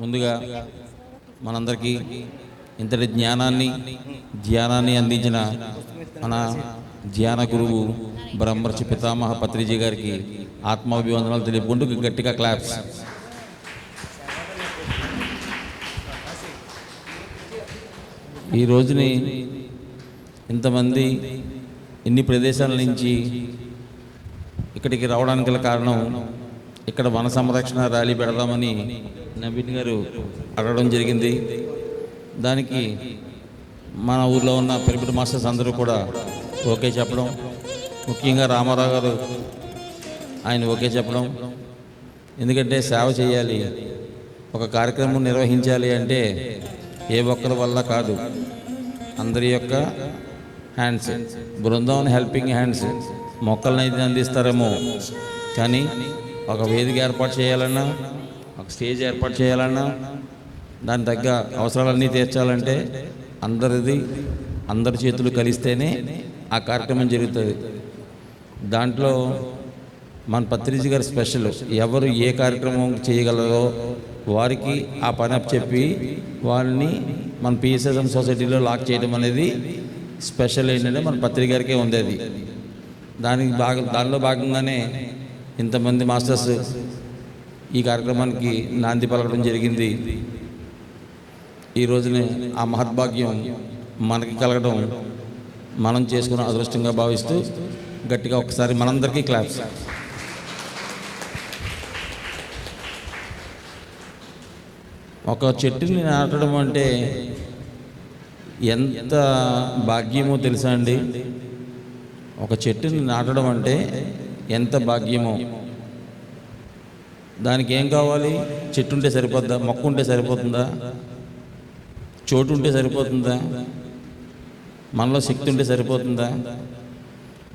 ముందుగా మనందరికీ ఇంతటి జ్ఞానాన్ని ధ్యానాన్ని అందించిన మన ధ్యాన గురువు బ్రహ్మర్షి పితామహ పత్రిజీ గారికి ఆత్మాభివందనాలు తెలుపుకుంటూ గట్టిగా క్లాప్స్. ఈ రోజుని ఇంతమంది ఇన్ని ప్రదేశాల నుంచి ఇక్కడికి రావడానికి గల కారణం ఇక్కడ వన సంరక్షణ ర్యాలీ పెడదామని నవీన్ గారు అడగడం జరిగింది. దానికి మన ఊర్లో ఉన్న పిరమిడ్ మాస్టర్స్ అందరూ కూడా ఓకే చెప్పడం. ముఖ్యంగా రామారావు గారు ఆయన ఓకే చెప్పడం. ఎందుకంటే సేవ చేయాలి ఒక కార్యక్రమం నిర్వహించాలి అంటే ఏ ఒక్కరి వల్ల కాదు. అందరి యొక్క హ్యాండ్స్ బృందావన్ హెల్పింగ్ హ్యాండ్స్ మొక్కలను అయితే అందిస్తారేమో. కానీ ఒక వేదిక ఏర్పాటు చేయాలన్నా ఒక స్టేజ్ ఏర్పాటు చేయాలన్నా దాని తగ్గ అవసరాలన్నీ తీర్చాలంటే అందరిది అందరి చేతులు కలిస్తేనే ఆ కార్యక్రమం జరుగుతుంది. దాంట్లో మన పత్రిజీ గారి స్పెషల్. ఎవరు ఏ కార్యక్రమం చేయగలరో వారికి ఆ పని చెప్పి వాళ్ళని మన పిఎస్ఎస్ఎం సొసైటీలో లాక్ చేయడం అనేది స్పెషల్ ఏంటంటే మన పత్రిక గారికే ఉంది అది దానికి భాగం దానిలో భాగంగానే ఇంతమంది మాస్టర్స్ ఈ కార్యక్రమానికి నాంది పలకడం జరిగింది. ఈ రోజునే ఆ మహద్భాగ్యం మనకి కలగడం మనం చేసుకున్న అదృష్టంగా భావిస్తూ గట్టిగా ఒకసారి మనందరికీ క్లాప్స్. ఒక చెట్టుని నాటడం అంటే ఎంత భాగ్యమో తెలుసా అండి? ఒక చెట్టుని నాటడం అంటే ఎంత భాగ్యమో? దానికి ఏం కావాలి? చెట్టు ఉంటే సరిపోద్దా? మొక్క ఉంటే సరిపోతుందా? చోటు ఉంటే సరిపోతుందా? మనలో శక్తి ఉంటే సరిపోతుందా?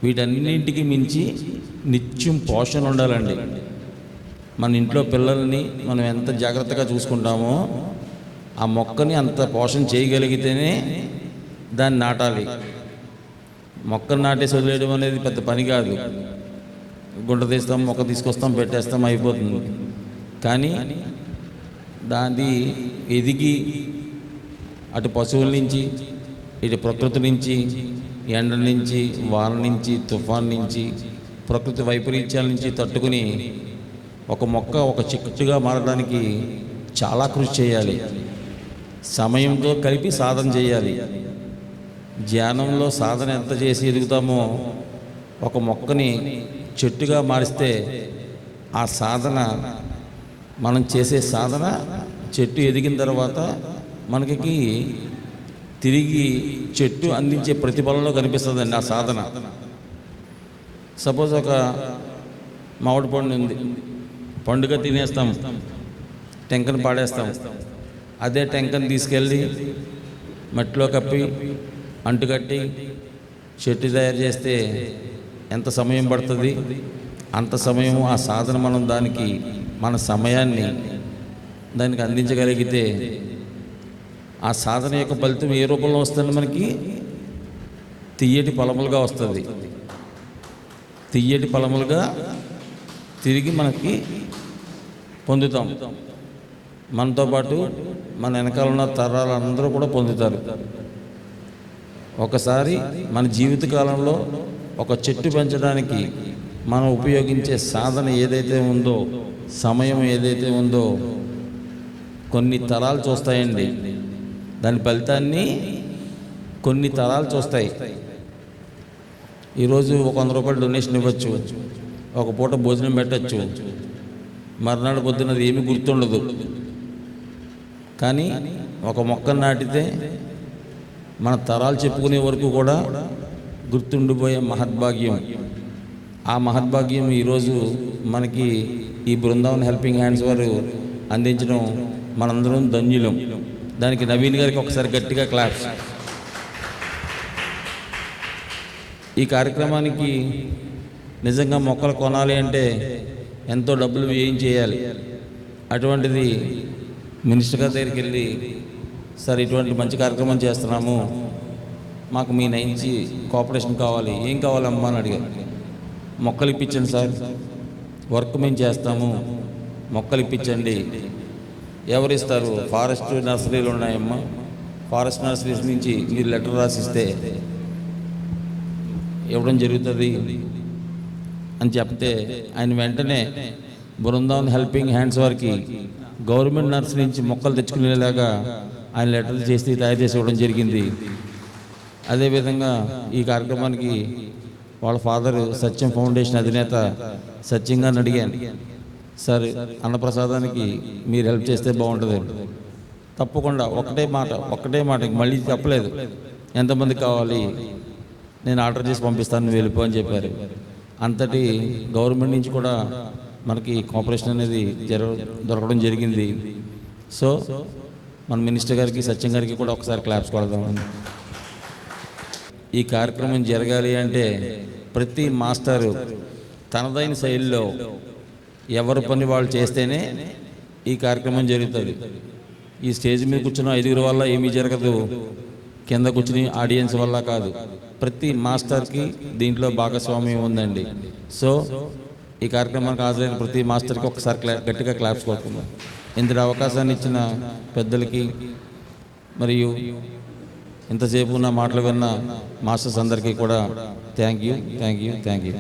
వీటన్నింటికి మించి నిత్యం పోషణ ఉండాలండి. మన ఇంట్లో పిల్లల్ని మనం ఎంత జాగ్రత్తగా చూసుకుంటామో ఆ మొక్కని అంత పోషణ చేయగలిగితేనే దాన్ని నాటాలి. మొక్కను నాటేసి వదిలేయడం అనేది పెద్ద పని కాదు. గుంట తీస్తాం మొక్క తీసుకొస్తాం పెట్టేస్తాం అయిపోతుంది. కానీ దాన్ని ఎదిగి అటు పశువుల నుంచి ఇటు ప్రకృతి నుంచి ఎండ నుంచి వాన నుంచి తుఫాన్ నుంచి ప్రకృతి వైపరీత్యాల నుంచి తట్టుకుని ఒక మొక్క ఒక చిక్కుగా మారడానికి చాలా కృషి చేయాలి. సమయంతో కలిపి సాధన చేయాలి. ధ్యానంలో సాధన ఎంత చేసి ఎదుగుతామో ఒక మొక్కని చెట్టుగా మారిస్తే ఆ సాధన మనం చేసే సాధన చెట్టు ఎదిగిన తర్వాత మనకి తిరిగి చెట్టు అందించే ప్రతిఫలంలో కనిపిస్తుందండి ఆ సాధన. సపోజ్ ఒక మామిడి పండు ఉంది. పండుగ తినేస్తాం. టెంకను పాడేస్తాం. అదే టెంకను తీసుకెళ్ళి మట్టిలో కప్పి అంటుకట్టి చెట్టు తయారు చేస్తే ఎంత సమయం పడుతుంది? అంత సమయం ఆ సాధన మనం దానికి మన సమయాన్ని దానికి అందించగలిగితే ఆ సాధన యొక్క ఫలితం ఏ రూపంలో వస్తుంది మనకి? తియ్యటి ఫలములుగా వస్తుంది. తియ్యటి ఫలములుగా తిరిగి మనకి పొందుతాం. మనతో పాటు మన వెనకాల ఉన్న తరాలు అందరూ కూడా పొందుతారు. ఒకసారి మన జీవిత కాలంలో ఒక చెట్టు పెంచడానికి మనం ఉపయోగించే సాధన ఏదైతే ఉందో సమయం ఏదైతే ఉందో కొన్ని తరాలు చూస్తాయండి. దాని ఫలితాన్ని కొన్ని తరాలు చూస్తాయి. ఈరోజు ఒక వంద రూపాయలు డొనేషన్ ఇవ్వచ్చు. ఒక పూట భోజనం పెట్టచ్చు. మర్నాడు పొద్దున అది ఏమీ గుర్తుండదు. కానీ ఒక మొక్కను నాటితే మన తరాలు చెప్పుకునే వరకు కూడా గుర్తుండిపోయే మహద్భాగ్యం. ఆ మహద్భాగ్యం ఈరోజు మనకి ఈ బృందావన్ హెల్పింగ్ హ్యాండ్స్ వారు అందించడం మనందరం ధన్యులం. దానికి నవీన్ గారికి ఒకసారి గట్టిగా క్లాప్స్. ఈ కార్యక్రమానికి నిజంగా మొక్కలు కొనాలి అంటే ఎంతో డబ్బులు వ్యయం చేయాలి. అటువంటిది మినిస్టర్ గారి దగ్గరికి వెళ్ళి సార్ ఇటువంటి మంచి కార్యక్రమం చేస్తున్నాము. మాకు మీ నుంచి కోఆపరేషన్ కావాలి. ఏం కావాలమ్మా అని అడిగారు. మొక్కలు ఇప్పించండి సార్. వర్క్ మేము చేస్తాము. మొక్కలు ఇప్పించండి. ఎవరిస్తారు ఫారెస్ట్ నర్సరీలు ఉన్నాయమ్మా. ఫారెస్ట్ నర్సరీస్ నుంచి మీరు లెటర్ రాసిస్తే ఇవ్వడం జరుగుతుంది అని చెప్తే ఆయన వెంటనే బృందావన్ హెల్పింగ్ హ్యాండ్స్ వారికి గవర్నమెంట్ నర్స్ నుంచి మొక్కలు తెచ్చుకునేలాగా ఆయన లెటర్లు చేసి తయారు చేసి ఇవ్వడం జరిగింది. అదేవిధంగా ఈ కార్యక్రమానికి వాళ్ళ ఫాదర్ సత్యం ఫౌండేషన్ అధినేత సత్యం గారిని అడిగాను. సార్ అన్నప్రసాదానికి మీరు హెల్ప్ చేస్తే బాగుంటుంది. తప్పకుండా ఒకటే మాట ఒకటే మాట మళ్ళీ చెప్పలేదు. ఎంతమంది కావాలి? నేను ఆర్డర్ చేసి పంపిస్తాను వెళ్ళిపో అని చెప్పారు. అంతటి గవర్నమెంట్ నుంచి కూడా మనకి కోఆపరేషన్ అనేది జర దొరకడం జరిగింది. సో మన మినిస్టర్ గారికి సత్యం గారికి కూడా ఒకసారి క్లాప్స్ కొడదాం ఈ కార్యక్రమం జరగాలి అంటే ప్రతి మాస్టరు తనదైన శైలిలో ఎవరి పని వాళ్ళు చేస్తేనే ఈ కార్యక్రమం జరుగుతుంది. ఈ స్టేజ్ మీద కూర్చున్న ఐదుగురు వల్ల ఏమీ జరగదు. కింద కూర్చుని ఆడియన్స్ వల్ల కాదు. ప్రతి మాస్టర్కి దీంట్లో భాగస్వామ్యం ఉందండి. సో ఈ కార్యక్రమానికి హాజరైన ప్రతి మాస్టర్కి ఒకసారి క్లా గట్టిగా క్లాప్స్ కొడుతున్నాం. ఇంత అవకాశాన్ని ఇచ్చిన పెద్దలకి మరియు ఇంతసేపు నా మాటలు విన్న మాస్టర్స్ అందరికీ కూడా thank you thank you thank you